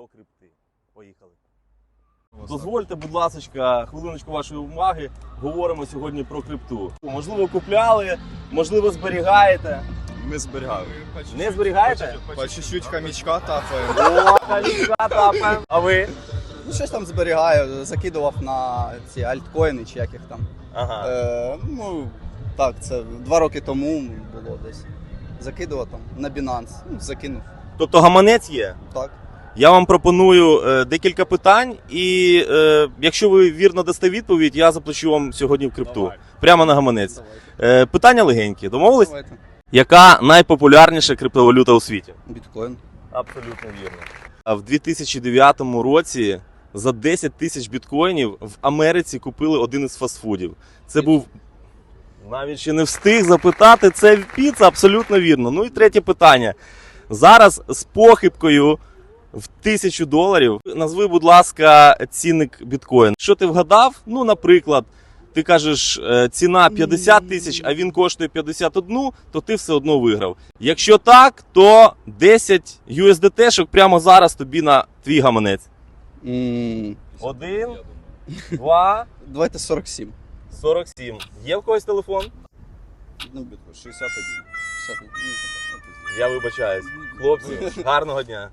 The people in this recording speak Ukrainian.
до крипти. Поїхали. Дозвольте, будь ласка, хвилиночку вашої уваги. Говоримо сьогодні про крипту. Можливо, купляли, можливо, зберігаєте. Ми зберігали. Не зберігаєте? По чуть-чуть хамічка тапаємо. О, каліка тапаємо. А ви? Ну, щось там зберігаю, закидував на ці альткоїни чи як їх там. Ага. Е, ну, так, це два роки тому було десь. Закидував там на Binance. Ну, закинув. Тобто гаманець є. Так. Я вам пропоную е, декілька питань, і е, якщо ви вірно дасте відповідь, я заплачу вам сьогодні в крипту. Давай. Прямо на гаманець. Давайте. Е, питання легенькі. Домовились? Давайте. Яка найпопулярніша криптовалюта у світі? Біткоін. Абсолютно вірно. А в 2009 році за 10 тисяч біткоїнів в Америці купили один із фастфудів. Це був. Навіть ще не встиг запитати, це піца, абсолютно вірно. Ну і третє питання. Зараз з похибкою в тисячу доларів. Назви, будь ласка, цінник біткоін. Що ти вгадав? Ну, наприклад, ти кажеш, е, ціна 50 тисяч, а він коштує 51, то ти все одно виграв. Якщо так, то 10 USDT-шок прямо зараз тобі на твій гаманець. Один, два, Давайте 47. 47. Є в когось телефон? Ну, біткоін. 61. 61. Ну. Я вибачаюсь. Хлопці, гарного дня.